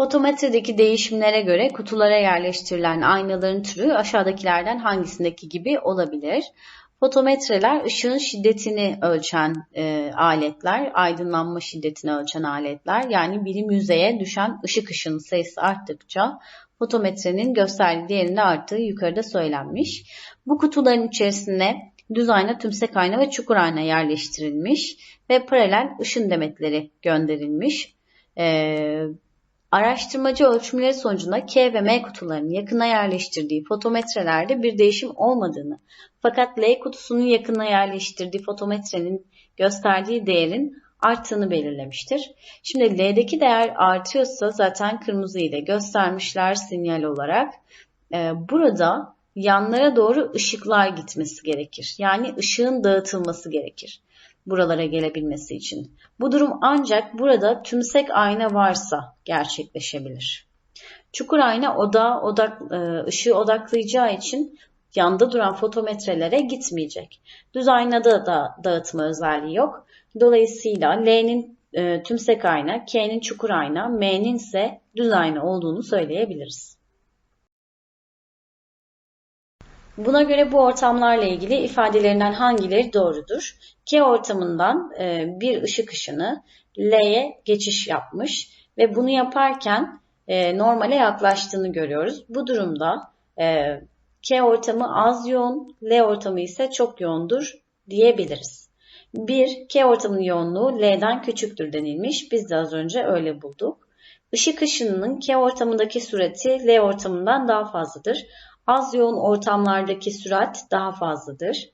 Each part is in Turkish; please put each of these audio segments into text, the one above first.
Fotometredeki değişimlere göre kutulara yerleştirilen aynaların türü aşağıdakilerden hangisindeki gibi olabilir? Fotometreler ışığın şiddetini ölçen e, aletler, aydınlanma şiddetini ölçen aletler. Yani birim yüzeye düşen ışık ışının sayısı arttıkça fotometrenin gösterdiği değerinde arttığı yukarıda söylenmiş. Bu kutuların içerisine düz ayna, tümsek ayna ve çukur ayna yerleştirilmiş ve paralel ışın demetleri gönderilmiş. Ee, Araştırmacı ölçümleri sonucunda K ve M kutularının yakına yerleştirdiği fotometrelerde bir değişim olmadığını fakat L kutusunun yakına yerleştirdiği fotometrenin gösterdiği değerin arttığını belirlemiştir. Şimdi L'deki değer artıyorsa zaten kırmızı ile göstermişler sinyal olarak. Ee, burada yanlara doğru ışıklar gitmesi gerekir. Yani ışığın dağıtılması gerekir buralara gelebilmesi için. Bu durum ancak burada tümsek ayna varsa gerçekleşebilir. Çukur ayna oda odak, e, ışığı odaklayacağı için yanda duran fotometrelere gitmeyecek. Düz aynada da dağıtma özelliği yok. Dolayısıyla L'nin e, tümsek ayna, K'nin çukur ayna, M'nin ise düz ayna olduğunu söyleyebiliriz. Buna göre bu ortamlarla ilgili ifadelerinden hangileri doğrudur? K ortamından e, bir ışık ışını L'ye geçiş yapmış ve bunu yaparken e, normale yaklaştığını görüyoruz. Bu durumda e, K ortamı az yoğun, L ortamı ise çok yoğundur diyebiliriz. 1. K ortamının yoğunluğu L'den küçüktür denilmiş. Biz de az önce öyle bulduk. Işık ışınının K ortamındaki sürati L ortamından daha fazladır. Az yoğun ortamlardaki sürat daha fazladır.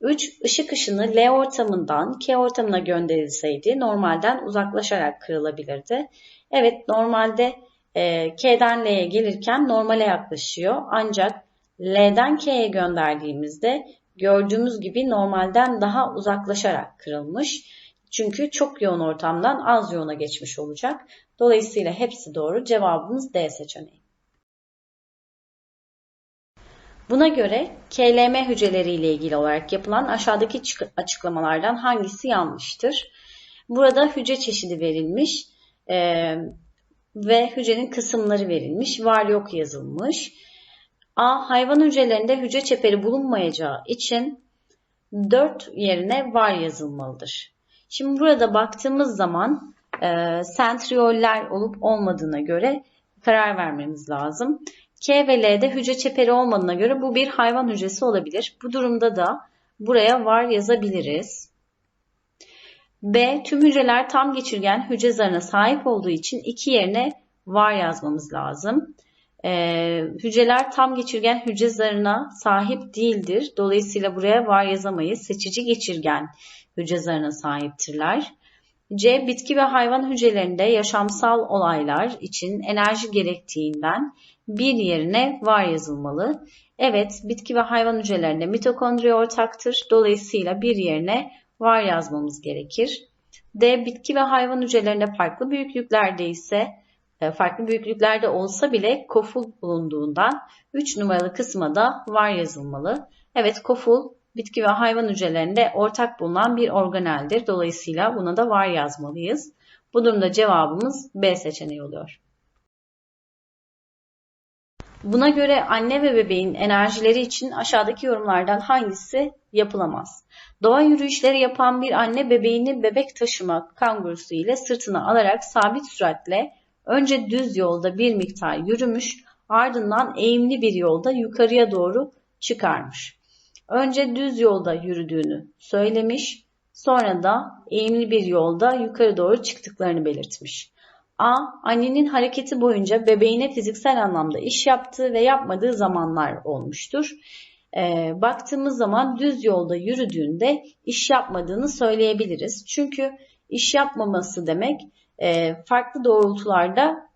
3. Işık ışını L ortamından K ortamına gönderilseydi normalden uzaklaşarak kırılabilirdi. Evet normalde e, K'den L'ye gelirken normale yaklaşıyor. Ancak L'den K'ye gönderdiğimizde gördüğümüz gibi normalden daha uzaklaşarak kırılmış. Çünkü çok yoğun ortamdan az yoğuna geçmiş olacak. Dolayısıyla hepsi doğru. Cevabımız D seçeneği. Buna göre KLM hücreleri ile ilgili olarak yapılan aşağıdaki açıklamalardan hangisi yanlıştır? Burada hücre çeşidi verilmiş e, ve hücrenin kısımları verilmiş, var yok yazılmış. A. Hayvan hücrelerinde hücre çeperi bulunmayacağı için 4 yerine var yazılmalıdır. Şimdi burada baktığımız zaman e, sentriyoller olup olmadığına göre karar vermemiz lazım. K ve L'de hücre çeperi olmadığına göre bu bir hayvan hücresi olabilir. Bu durumda da buraya var yazabiliriz. B. Tüm hücreler tam geçirgen hücre zarına sahip olduğu için iki yerine var yazmamız lazım. Ee, hücreler tam geçirgen hücre zarına sahip değildir. Dolayısıyla buraya var yazamayız. Seçici geçirgen hücre zarına sahiptirler. C. Bitki ve hayvan hücrelerinde yaşamsal olaylar için enerji gerektiğinden bir yerine var yazılmalı. Evet, bitki ve hayvan hücrelerinde mitokondri ortaktır. Dolayısıyla bir yerine var yazmamız gerekir. D. Bitki ve hayvan hücrelerinde farklı büyüklüklerde ise e, farklı büyüklüklerde olsa bile koful bulunduğundan 3 numaralı kısma da var yazılmalı. Evet koful bitki ve hayvan hücrelerinde ortak bulunan bir organeldir. Dolayısıyla buna da var yazmalıyız. Bu durumda cevabımız B seçeneği oluyor. Buna göre anne ve bebeğin enerjileri için aşağıdaki yorumlardan hangisi yapılamaz? Doğa yürüyüşleri yapan bir anne bebeğini bebek taşıma kangurusu ile sırtına alarak sabit süratle önce düz yolda bir miktar yürümüş, ardından eğimli bir yolda yukarıya doğru çıkarmış. Önce düz yolda yürüdüğünü söylemiş, sonra da eğimli bir yolda yukarı doğru çıktıklarını belirtmiş. A. Annenin hareketi boyunca bebeğine fiziksel anlamda iş yaptığı ve yapmadığı zamanlar olmuştur. E, baktığımız zaman düz yolda yürüdüğünde iş yapmadığını söyleyebiliriz. Çünkü iş yapmaması demek e, farklı doğrultularda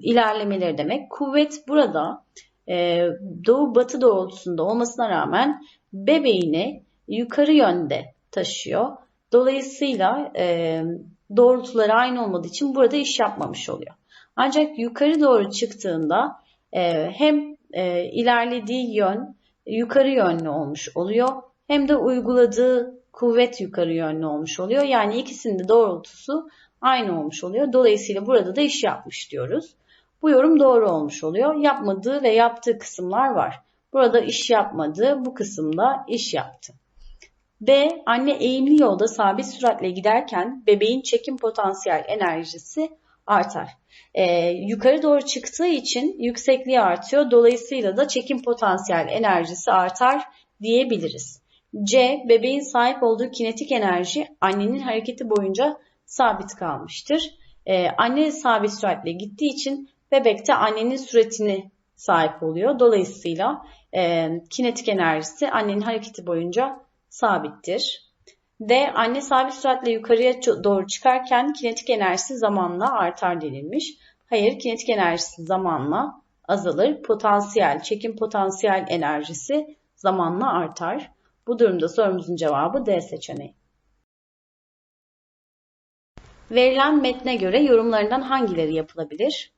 ilerlemeleri demek. Kuvvet burada e, doğu batı doğrultusunda olmasına rağmen bebeğini yukarı yönde taşıyor. Dolayısıyla e, doğrultuları aynı olmadığı için burada iş yapmamış oluyor. Ancak yukarı doğru çıktığında e, hem e, ilerlediği yön yukarı yönlü olmuş oluyor hem de uyguladığı kuvvet yukarı yönlü olmuş oluyor. Yani ikisinin de doğrultusu aynı olmuş oluyor. Dolayısıyla burada da iş yapmış diyoruz. Bu yorum doğru olmuş oluyor. Yapmadığı ve yaptığı kısımlar var. Burada iş yapmadı, bu kısımda iş yaptı. B. Anne eğimli yolda sabit süratle giderken bebeğin çekim potansiyel enerjisi artar. Ee, yukarı doğru çıktığı için yüksekliği artıyor. Dolayısıyla da çekim potansiyel enerjisi artar diyebiliriz. C. Bebeğin sahip olduğu kinetik enerji annenin hareketi boyunca sabit kalmıştır. Ee, anne sabit süratle gittiği için bebek de annenin süratini sahip oluyor. Dolayısıyla e, kinetik enerjisi annenin hareketi boyunca sabittir. D. Anne sabit süratle yukarıya doğru çıkarken kinetik enerjisi zamanla artar denilmiş. Hayır, kinetik enerjisi zamanla azalır. Potansiyel, çekim potansiyel enerjisi zamanla artar. Bu durumda sorumuzun cevabı D seçeneği. Verilen metne göre yorumlarından hangileri yapılabilir?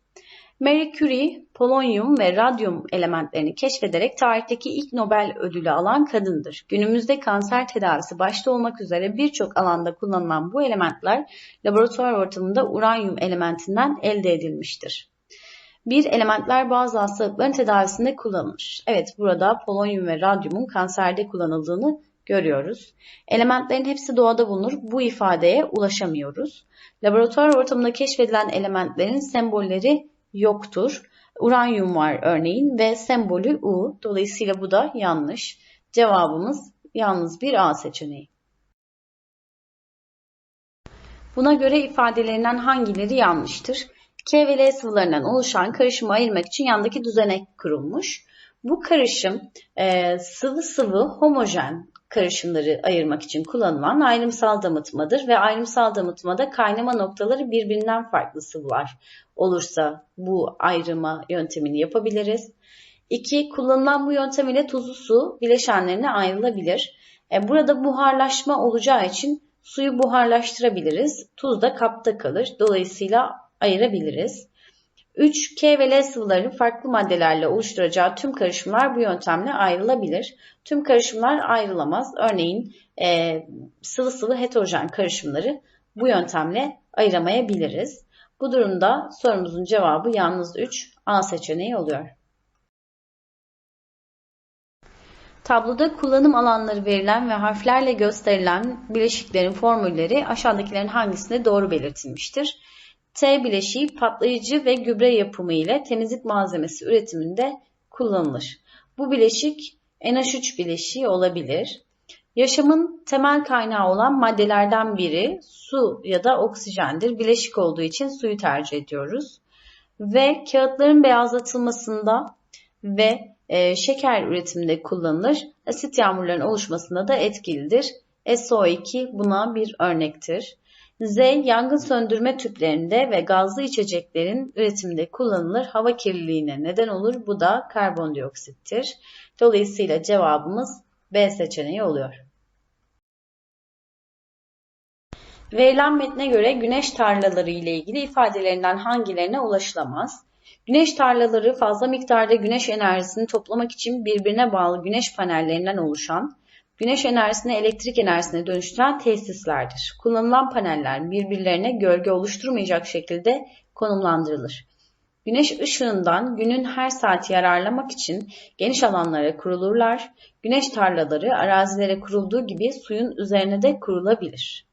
Marie Curie, polonyum ve radyum elementlerini keşfederek tarihteki ilk Nobel ödülü alan kadındır. Günümüzde kanser tedavisi başta olmak üzere birçok alanda kullanılan bu elementler laboratuvar ortamında uranyum elementinden elde edilmiştir. Bir elementler bazı hastalıkların tedavisinde kullanılır. Evet burada polonyum ve radyumun kanserde kullanıldığını görüyoruz. Elementlerin hepsi doğada bulunur. Bu ifadeye ulaşamıyoruz. Laboratuvar ortamında keşfedilen elementlerin sembolleri yoktur. Uranyum var örneğin ve sembolü U. Dolayısıyla bu da yanlış. Cevabımız yalnız bir A seçeneği. Buna göre ifadelerinden hangileri yanlıştır? K ve L sıvılarından oluşan karışımı ayırmak için yandaki düzenek kurulmuş. Bu karışım e, sıvı sıvı homojen karışımları ayırmak için kullanılan ayrımsal damıtmadır ve ayrımsal damıtmada kaynama noktaları birbirinden farklı sıvılar olursa bu ayrıma yöntemini yapabiliriz. 2. Kullanılan bu yöntem ile tuzlu su bileşenlerine ayrılabilir. E, burada buharlaşma olacağı için suyu buharlaştırabiliriz. Tuz da kapta kalır. Dolayısıyla ayırabiliriz. 3. K ve L sıvılarının farklı maddelerle oluşturacağı tüm karışımlar bu yöntemle ayrılabilir. Tüm karışımlar ayrılamaz. Örneğin e, sıvı sıvı heterojen karışımları bu yöntemle ayıramayabiliriz. Bu durumda sorumuzun cevabı yalnız 3 A seçeneği oluyor. Tabloda kullanım alanları verilen ve harflerle gösterilen bileşiklerin formülleri aşağıdakilerin hangisinde doğru belirtilmiştir? T bileşiği patlayıcı ve gübre yapımı ile temizlik malzemesi üretiminde kullanılır. Bu bileşik NH3 bileşiği olabilir. Yaşamın temel kaynağı olan maddelerden biri su ya da oksijendir. Bileşik olduğu için suyu tercih ediyoruz. Ve kağıtların beyazlatılmasında ve e, şeker üretiminde kullanılır. Asit yağmurların oluşmasında da etkilidir. SO2 buna bir örnektir. Z yangın söndürme tüplerinde ve gazlı içeceklerin üretiminde kullanılır. Hava kirliliğine neden olur. Bu da karbondioksittir. Dolayısıyla cevabımız B seçeneği oluyor. Verilen metne göre güneş tarlaları ile ilgili ifadelerinden hangilerine ulaşılamaz? Güneş tarlaları fazla miktarda güneş enerjisini toplamak için birbirine bağlı güneş panellerinden oluşan, güneş enerjisini elektrik enerjisine dönüştüren tesislerdir. Kullanılan paneller birbirlerine gölge oluşturmayacak şekilde konumlandırılır. Güneş ışığından günün her saati yararlamak için geniş alanlara kurulurlar. Güneş tarlaları arazilere kurulduğu gibi suyun üzerine de kurulabilir.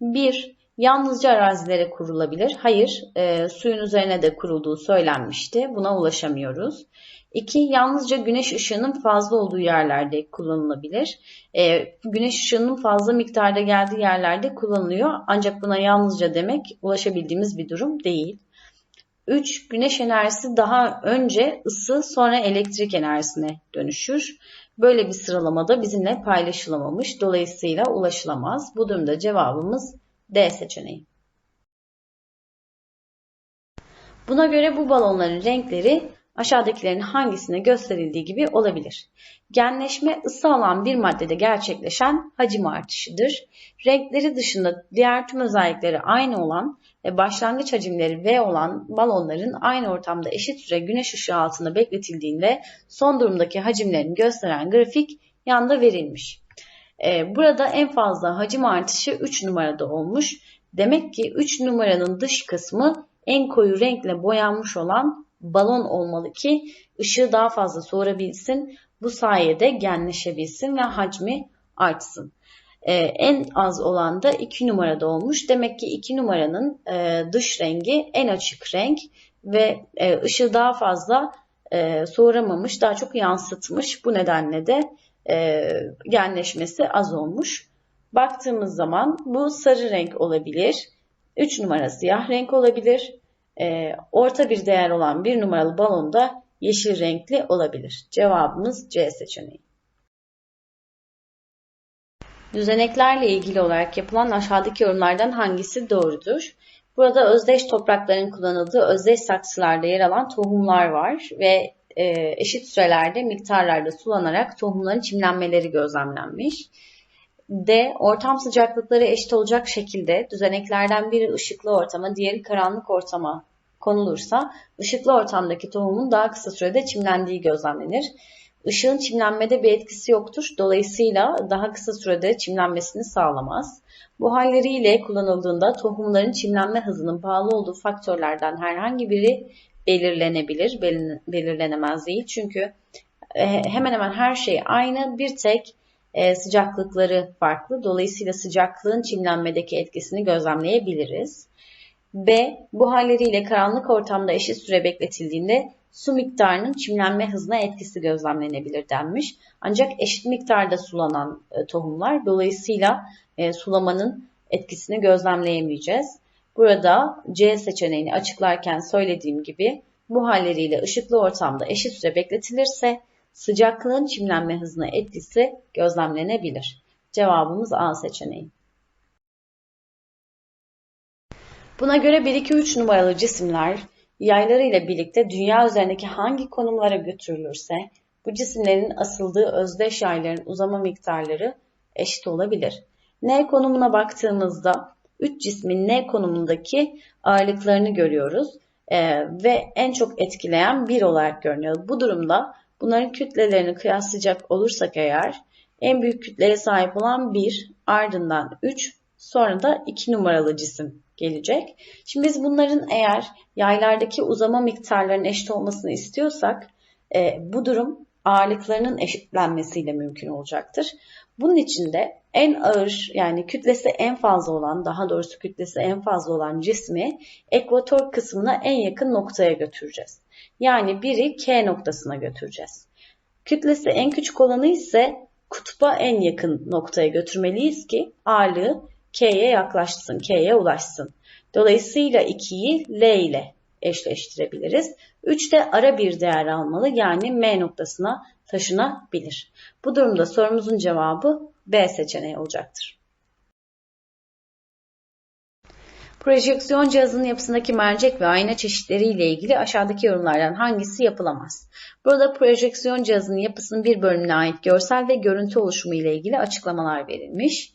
1. Yalnızca arazilere kurulabilir. Hayır, e, suyun üzerine de kurulduğu söylenmişti. Buna ulaşamıyoruz. 2. Yalnızca güneş ışığının fazla olduğu yerlerde kullanılabilir. E, güneş ışığının fazla miktarda geldiği yerlerde kullanılıyor. Ancak buna yalnızca demek ulaşabildiğimiz bir durum değil. 3. Güneş enerjisi daha önce ısı sonra elektrik enerjisine dönüşür. Böyle bir sıralamada bizimle paylaşılamamış. Dolayısıyla ulaşılamaz. Bu durumda cevabımız D seçeneği. Buna göre bu balonların renkleri aşağıdakilerin hangisine gösterildiği gibi olabilir. Genleşme ısı alan bir maddede gerçekleşen hacim artışıdır. Renkleri dışında diğer tüm özellikleri aynı olan ve başlangıç hacimleri V olan balonların aynı ortamda eşit süre güneş ışığı altında bekletildiğinde son durumdaki hacimlerini gösteren grafik yanda verilmiş. Ee, burada en fazla hacim artışı 3 numarada olmuş. Demek ki 3 numaranın dış kısmı en koyu renkle boyanmış olan balon olmalı ki ışığı daha fazla soğurabilsin. Bu sayede genleşebilsin ve hacmi artsın. Ee, en az olan da 2 numarada olmuş. Demek ki 2 numaranın e, dış rengi en açık renk ve e, ışığı daha fazla e, soğuramamış, daha çok yansıtmış. Bu nedenle de e, genleşmesi az olmuş. Baktığımız zaman bu sarı renk olabilir. 3 numara siyah renk olabilir. E, orta bir değer olan 1 numaralı balon da yeşil renkli olabilir. Cevabımız C seçeneği. Düzeneklerle ilgili olarak yapılan aşağıdaki yorumlardan hangisi doğrudur? Burada özdeş toprakların kullanıldığı özdeş saksılarda yer alan tohumlar var ve eşit sürelerde miktarlarda sulanarak tohumların çimlenmeleri gözlemlenmiş. D. Ortam sıcaklıkları eşit olacak şekilde düzeneklerden biri ışıklı ortama, diğeri karanlık ortama konulursa ışıklı ortamdaki tohumun daha kısa sürede çimlendiği gözlemlenir. Işığın çimlenmede bir etkisi yoktur. Dolayısıyla daha kısa sürede çimlenmesini sağlamaz. Bu halleriyle kullanıldığında tohumların çimlenme hızının pahalı olduğu faktörlerden herhangi biri belirlenebilir, belirlenemez değil. Çünkü e, hemen hemen her şey aynı, bir tek e, sıcaklıkları farklı. Dolayısıyla sıcaklığın çimlenmedeki etkisini gözlemleyebiliriz. B. Bu halleriyle karanlık ortamda eşit süre bekletildiğinde su miktarının çimlenme hızına etkisi gözlemlenebilir denmiş. Ancak eşit miktarda sulanan e, tohumlar dolayısıyla sulamanın etkisini gözlemleyemeyeceğiz. Burada C seçeneğini açıklarken söylediğim gibi bu halleriyle ışıklı ortamda eşit süre bekletilirse sıcaklığın çimlenme hızına etkisi gözlemlenebilir. Cevabımız A seçeneği. Buna göre 1-2-3 numaralı cisimler yayları ile birlikte dünya üzerindeki hangi konumlara götürülürse bu cisimlerin asıldığı özdeş yayların uzama miktarları eşit olabilir. N konumuna baktığımızda 3 cismin N konumundaki ağırlıklarını görüyoruz ee, ve en çok etkileyen 1 olarak görünüyor. Bu durumda bunların kütlelerini kıyaslayacak olursak eğer en büyük kütleye sahip olan 1, ardından 3, sonra da 2 numaralı cisim gelecek. Şimdi biz bunların eğer yaylardaki uzama miktarlarının eşit olmasını istiyorsak e, bu durum ağırlıklarının eşitlenmesiyle mümkün olacaktır. Bunun için de en ağır yani kütlesi en fazla olan daha doğrusu kütlesi en fazla olan cismi ekvator kısmına en yakın noktaya götüreceğiz. Yani biri K noktasına götüreceğiz. Kütlesi en küçük olanı ise kutba en yakın noktaya götürmeliyiz ki ağırlığı K'ye yaklaşsın, K'ye ulaşsın. Dolayısıyla 2'yi L ile eşleştirebiliriz. 3 de ara bir değer almalı yani M noktasına taşınabilir. Bu durumda sorumuzun cevabı B seçeneği olacaktır. Projeksiyon cihazının yapısındaki mercek ve ayna çeşitleri ile ilgili aşağıdaki yorumlardan hangisi yapılamaz? Burada projeksiyon cihazının yapısının bir bölümüne ait görsel ve görüntü oluşumu ile ilgili açıklamalar verilmiş.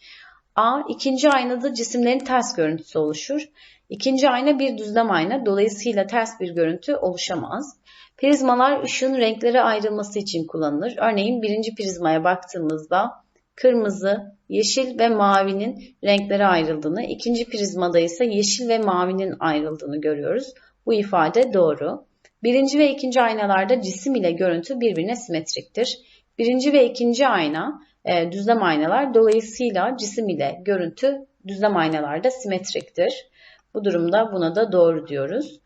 A. İkinci aynada cisimlerin ters görüntüsü oluşur. İkinci ayna bir düzlem ayna, dolayısıyla ters bir görüntü oluşamaz. Prizmalar ışığın renklere ayrılması için kullanılır. Örneğin birinci prizmaya baktığımızda kırmızı, yeşil ve mavinin renklere ayrıldığını, ikinci prizmada ise yeşil ve mavinin ayrıldığını görüyoruz. Bu ifade doğru. Birinci ve ikinci aynalarda cisim ile görüntü birbirine simetriktir. Birinci ve ikinci ayna e, düzlem aynalar dolayısıyla cisim ile görüntü düzlem aynalarda simetriktir. Bu durumda buna da doğru diyoruz.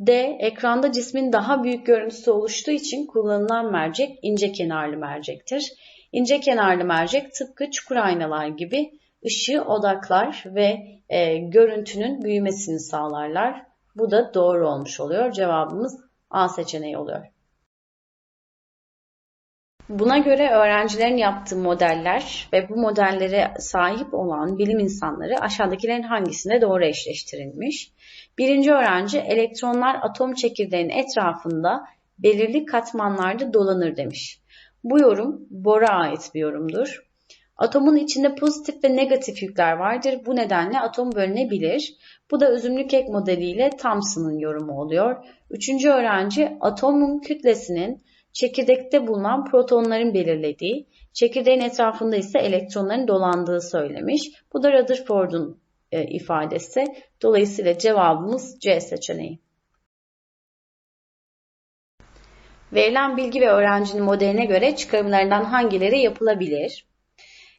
D. Ekranda cismin daha büyük görüntüsü oluştuğu için kullanılan mercek ince kenarlı mercektir. İnce kenarlı mercek tıpkı çukur aynalar gibi ışığı odaklar ve e, görüntünün büyümesini sağlarlar. Bu da doğru olmuş oluyor. Cevabımız A seçeneği oluyor. Buna göre öğrencilerin yaptığı modeller ve bu modellere sahip olan bilim insanları aşağıdakilerin hangisinde doğru eşleştirilmiş? Birinci öğrenci elektronlar atom çekirdeğinin etrafında belirli katmanlarda dolanır demiş. Bu yorum Bohr'a ait bir yorumdur. Atomun içinde pozitif ve negatif yükler vardır. Bu nedenle atom bölünebilir. Bu da üzümlü kek modeliyle Thomson'ın yorumu oluyor. Üçüncü öğrenci atomun kütlesinin çekirdekte bulunan protonların belirlediği, çekirdeğin etrafında ise elektronların dolandığı söylemiş. Bu da Rutherford'un e, ifadesi. Dolayısıyla cevabımız C seçeneği. Verilen bilgi ve öğrencinin modeline göre çıkarımlarından hangileri yapılabilir?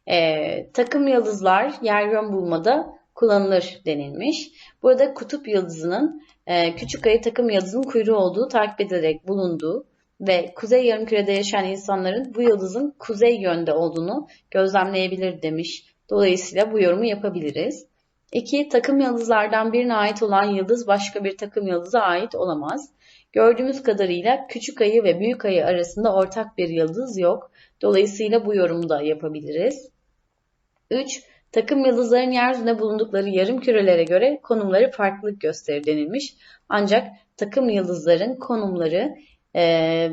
Ee, takım yıldızlar yer yön bulmada kullanılır denilmiş. Burada kutup yıldızının e, küçük ayı takım yıldızının kuyruğu olduğu takip edilerek bulunduğu ve kuzey yarımkürede yaşayan insanların bu yıldızın kuzey yönde olduğunu gözlemleyebilir demiş. Dolayısıyla bu yorumu yapabiliriz. 2. Takım yıldızlardan birine ait olan yıldız başka bir takım yıldıza ait olamaz. Gördüğümüz kadarıyla küçük ayı ve büyük ayı arasında ortak bir yıldız yok. Dolayısıyla bu yorumu da yapabiliriz. 3. Takım yıldızların yeryüzünde bulundukları yarım kürelere göre konumları farklılık gösterir denilmiş. Ancak takım yıldızların konumları e,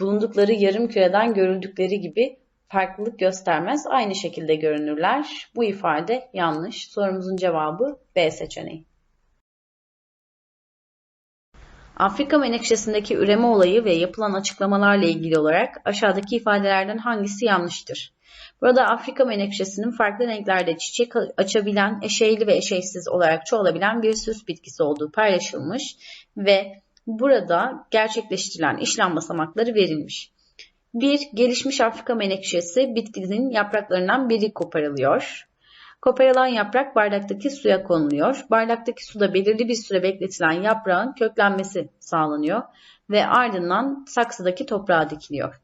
bulundukları yarım küreden görüldükleri gibi farklılık göstermez. Aynı şekilde görünürler. Bu ifade yanlış. Sorumuzun cevabı B seçeneği. Afrika menekşesindeki üreme olayı ve yapılan açıklamalarla ilgili olarak aşağıdaki ifadelerden hangisi yanlıştır? Burada Afrika menekşesinin farklı renklerde çiçek açabilen, eşeyli ve eşeysiz olarak çoğalabilen bir süs bitkisi olduğu paylaşılmış ve burada gerçekleştirilen işlem basamakları verilmiş. Bir gelişmiş Afrika menekşesi bitkinin yapraklarından biri koparılıyor. Koparılan yaprak bardaktaki suya konuluyor. Bardaktaki suda belirli bir süre bekletilen yaprağın köklenmesi sağlanıyor ve ardından saksıdaki toprağa dikiliyor.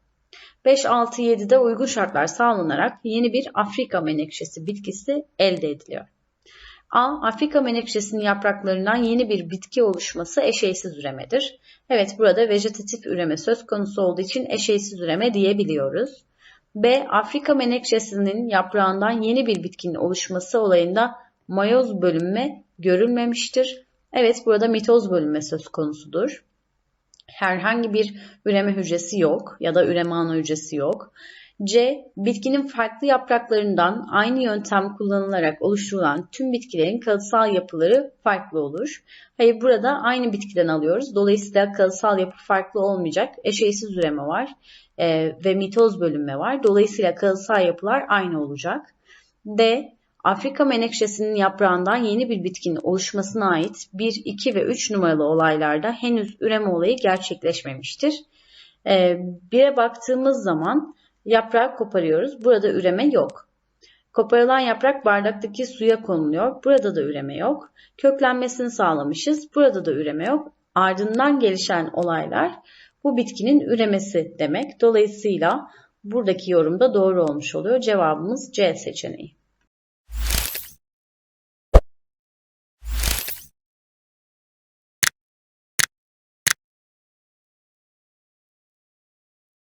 5-6-7'de uygun şartlar sağlanarak yeni bir Afrika menekşesi bitkisi elde ediliyor. A. Afrika menekşesinin yapraklarından yeni bir bitki oluşması eşeysiz üremedir. Evet burada vejetatif üreme söz konusu olduğu için eşeysiz üreme diyebiliyoruz. B. Afrika menekşesinin yaprağından yeni bir bitkinin oluşması olayında mayoz bölünme görülmemiştir. Evet burada mitoz bölünme söz konusudur. Herhangi bir üreme hücresi yok ya da üreme ana hücresi yok. C. Bitkinin farklı yapraklarından aynı yöntem kullanılarak oluşturulan tüm bitkilerin kalıtsal yapıları farklı olur. Hayır burada aynı bitkiden alıyoruz. Dolayısıyla kalıtsal yapı farklı olmayacak. Eşeysiz üreme var e, ve mitoz bölünme var. Dolayısıyla kalıtsal yapılar aynı olacak. D. Afrika menekşesinin yaprağından yeni bir bitkinin oluşmasına ait 1, 2 ve 3 numaralı olaylarda henüz üreme olayı gerçekleşmemiştir. 1'e ee, baktığımız zaman yaprağı koparıyoruz. Burada üreme yok. Koparılan yaprak bardaktaki suya konuluyor. Burada da üreme yok. Köklenmesini sağlamışız. Burada da üreme yok. Ardından gelişen olaylar bu bitkinin üremesi demek. Dolayısıyla buradaki yorum da doğru olmuş oluyor. Cevabımız C seçeneği.